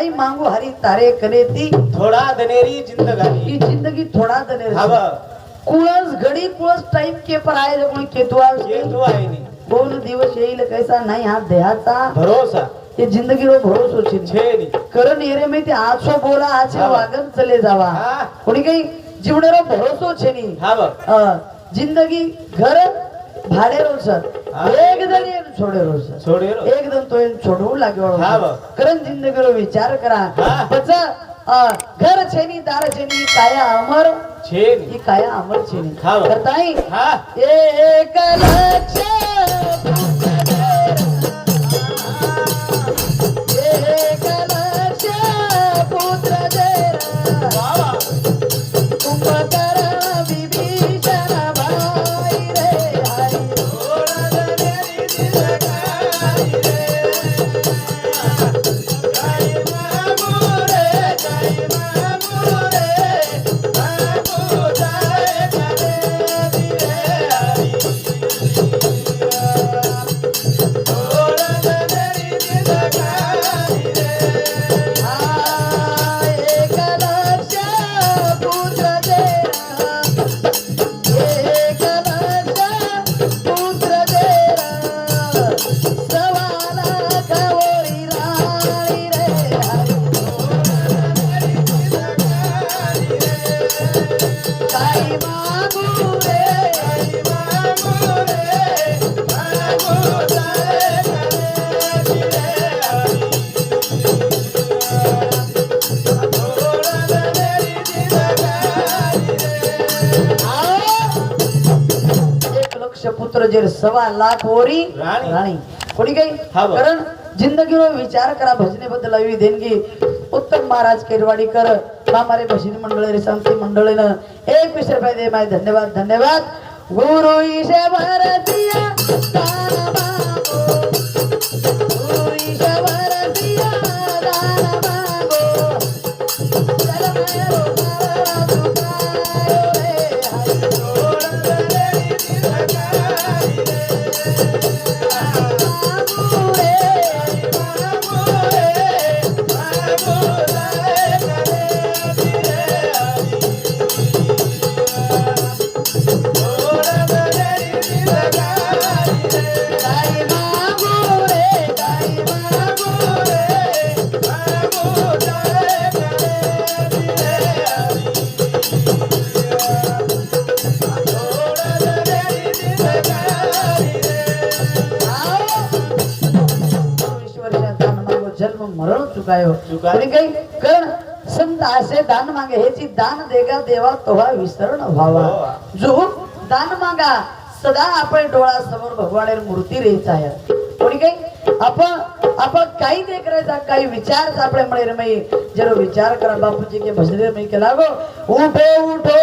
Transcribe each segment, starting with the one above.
काई मांगू हरी तारे कने ती थोडा दनेरी जिंदगानी। ही जिंदगी थोडा दने हव कुळस घडी कुळस टाईम के पर आहे जो कोणी केतुआ ये तो आहे नी। कोण दिवस येईल कैसा नाही हा देहाचा। भरोसा। ये जिंदगी रो भरोसो छे छे नी। करण येरे में ते आछो बोला हा. वागन चले जावा. हा. कोणी काही जीवनेरो भरोसो छे नी. हव अ, जिंदगी घर भाडे रो सर. हा. एक जण येन छोडे रो सर. छोडे रो. एक जण तो येन छोडवू लाग्यो हा. करण जिंदगी रो विचार करा. हा. पच अ, घर छेनी दार छेनी काया लक्ष पुत्र जे सवा लाख ओरी राणी. कोणी काही. कारण जिंदगीवर विचार करा भजनेबद्दल हवी देणगी उत्तम महाराज केरवाडीकर कामारे भजनी मंडळ रे संती मंडळीनं एक वीस रुपये दे माय धन्यवाद धन्यवाद गुरु चुकायो कण संत असे दान मागे ह्याची दान देगा देवा तोहा विसरण व्हावा. हो. जो दान मागा. सदा आपण डोळा समोर भगवान मूर्ती रेचा आहे कोणी काही? आपण आपण काही नाही करायचा काही विचार आपल्या मिळेल मी. जर विचार करा बापूजी के भजने मी केला गो. उठो उठो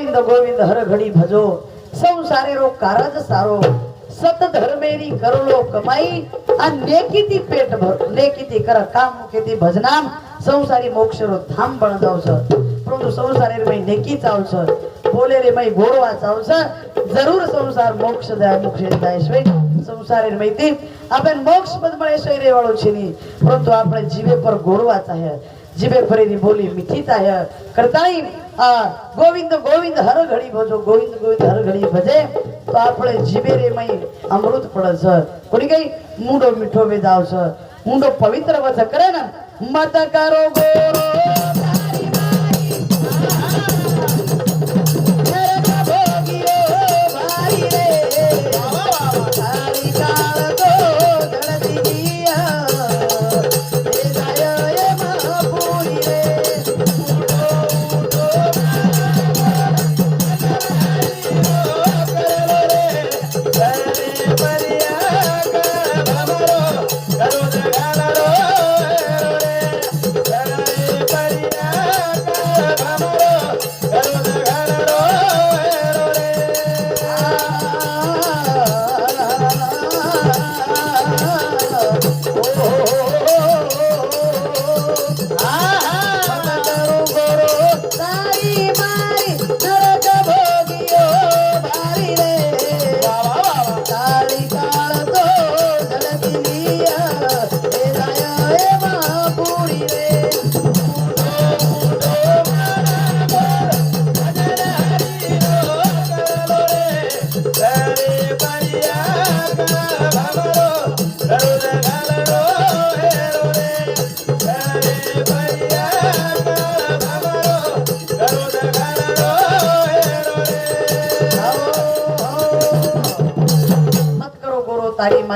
ગોવિંદ હર ઘડી ભજો સંસારે રો કારજ સારો સત ધર્મેરી કરોડો કમાઈ આ નેકીથી પેટ ભર નેકીથી કર કામ મુખેથી ભજનામ સંસારી મોક્ષરો ધામ પણ જાવ છે પરંતુ સંસારે રે મય નેકી ચાવ છે બોલે રે મય ગોળવા ચાવ છે જરૂર સંસાર મોક્ષ જાય મોક્ષે જાય છે સંસારે રે મયથી આપણે મોક્ષ પદ મળે છે રે વાળો છે ની પરંતુ આપણે જીવે પર ગોળવા ચાહે જીવે ફરીની બોલી મીઠી થાય કરતાઈ આ ગોવિંદ ગોવિંદ હર ઘડી ભજો, ગોવિંદ ગોવિંદ હર ઘડી ભજે. તો આપણે જીવે રે મય અમૃત પડે છે. કોની કઈ? મૂંડો મીઠો વેદાવ છે. મૂંડો પવિત્ર વધ કરે ને. મત કરો ગોરો. તારી મારી.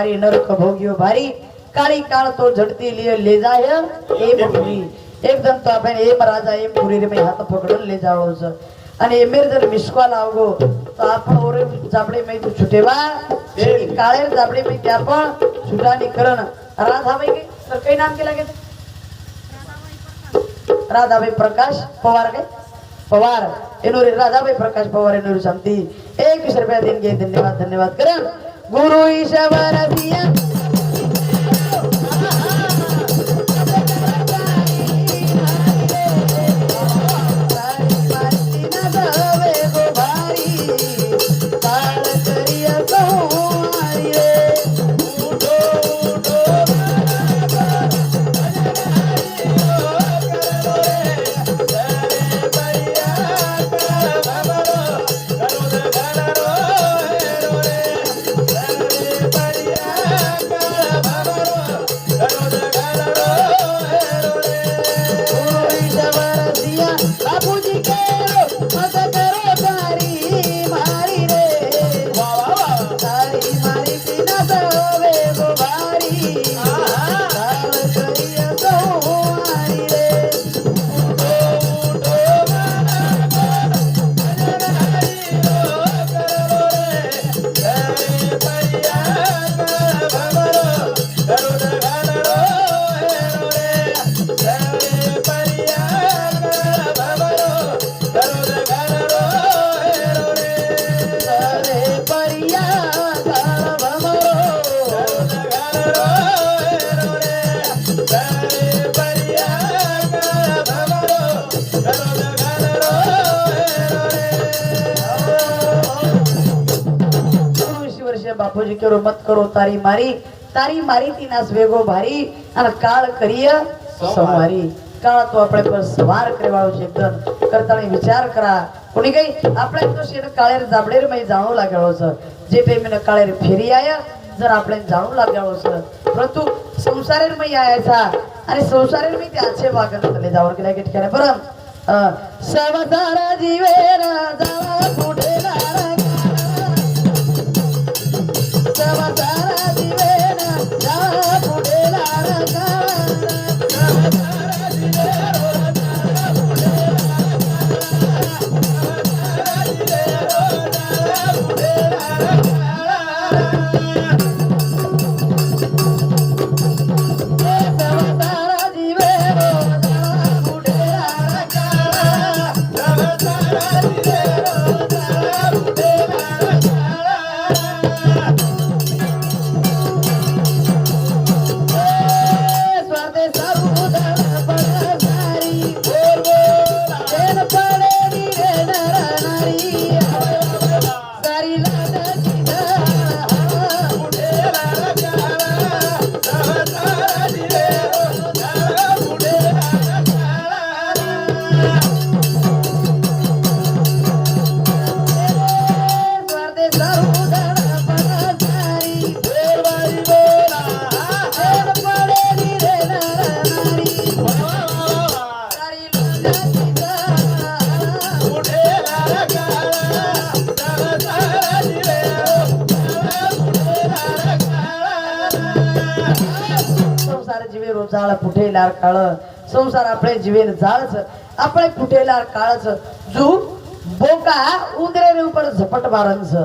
મારી નરક ભોગ્યો ભારી કાળી કાળ તો ઝડતી લે લે જાય એમ પૂરી એકદમ તો આપણે એમ રાજા એમ પૂરી રે ભાઈ હાથ પકડો લે જાવો છે અને એમેર જર મિસકોલ આવગો તો આપણ ઓરે જાબડે મેં તું છૂટેવા કાળે જાબડે મેં ત્યાં પણ છૂટાની કરણ રાધાભાઈ કે સર કઈ નામ કે લાગે છે રાધાભાઈ પ્રકાશ પવાર કે પવાર એનું રે રાધાભાઈ પ્રકાશ પવાર એનું શાંતિ એક રૂપિયા દિન કે ધન્યવાદ ધન્યવાદ કરે गुरु ईशवर બાપુજી કેરો મત કરો તારી મારી તારી મારી થી નાસ વેગો ભારી અને કાળ કરીએ સંવારી કાળ તો આપણે પર સવાર કરવાળો છે એકદમ કરતાની વિચાર કરા કોની ગઈ આપણે તો શેર કાળેર જાબડેર મય જાણો લાગેલો છે જે ટાઈમે કાળેર ફેરી આયા જરા આપણે જાણું લાગેલો છે પરંતુ સંસારેર મય આયા છે અને સંસારેર મય ત્યાં છે વાગન તલે જાવર કે લાગે ઠેકાણે પરમ અ, સવસારા જીવે રાજા ફૂટેલા फुटेलार काळ संसार आपले जीवेन जाळच આપણે ફૂટેલા કાળ છે જુ બોકા ઉંદરે ને ઉપર ઝપટ મારન છે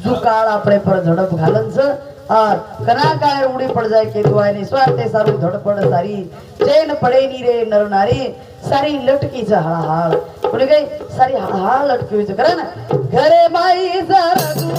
જુ કાળ આપણે પર ઝડપ ઘાલન છે આ કના કાળે ઉડી પડ જાય કે તું આની સ્વાર્થે સારું ધડપડ સારી ચેન પડે ની રે નર નારી સારી લટકી છે હાળ કોને ગઈ સારી હાળ લટકી છે કરે ને ઘરે માઈ સારા તું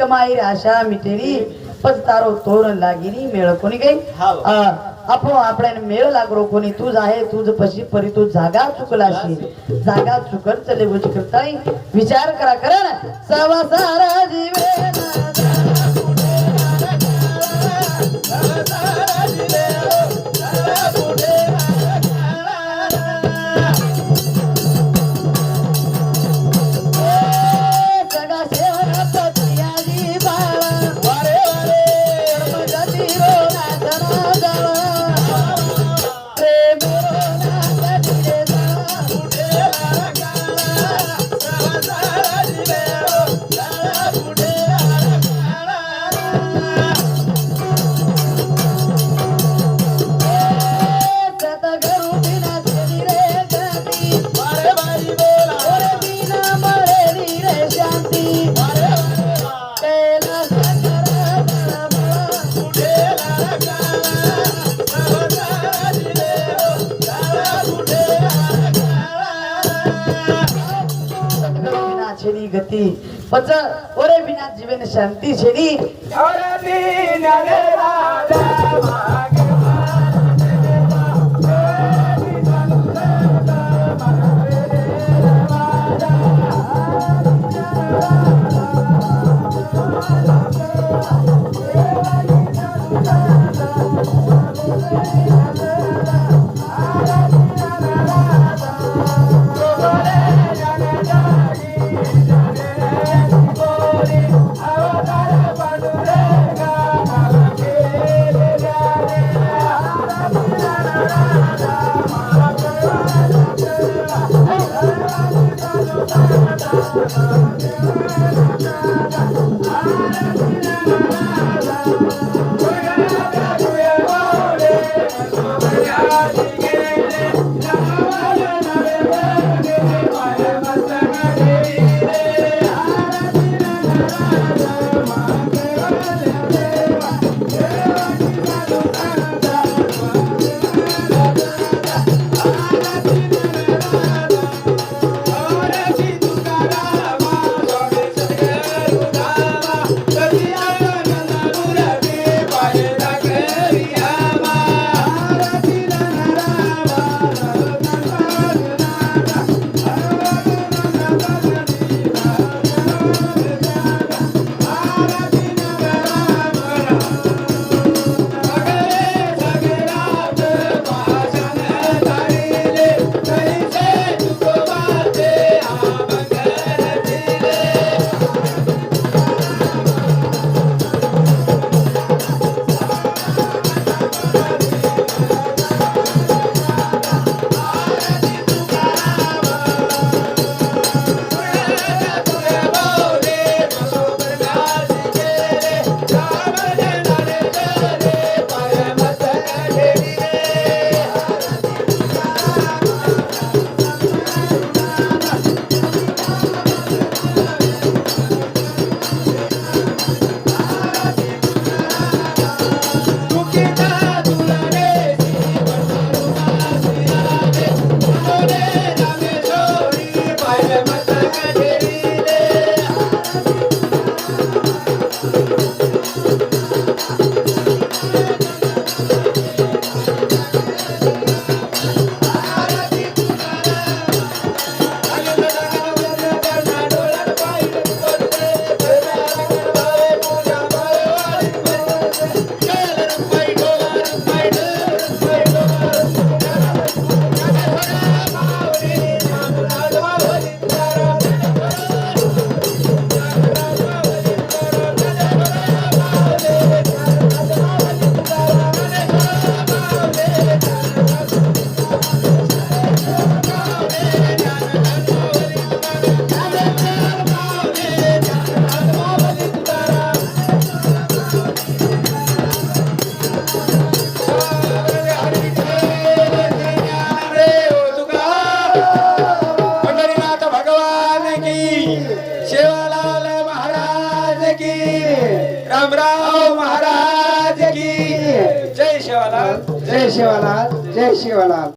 વજી કમાઈ રે આશા મીટેરી પદ તારો તોરણ લાગીની મેળ કોની ગઈ હાવ. આ, આપણો આપણે મેળ લાગરો કોની તું જાહે તું જ પછી ફરી તું જાગા ચુકલાશી જાગા ચુકર ચલે વજ કરતા વિચાર કરા કરે ને સવા સારા જીવે 团结力。Yeah.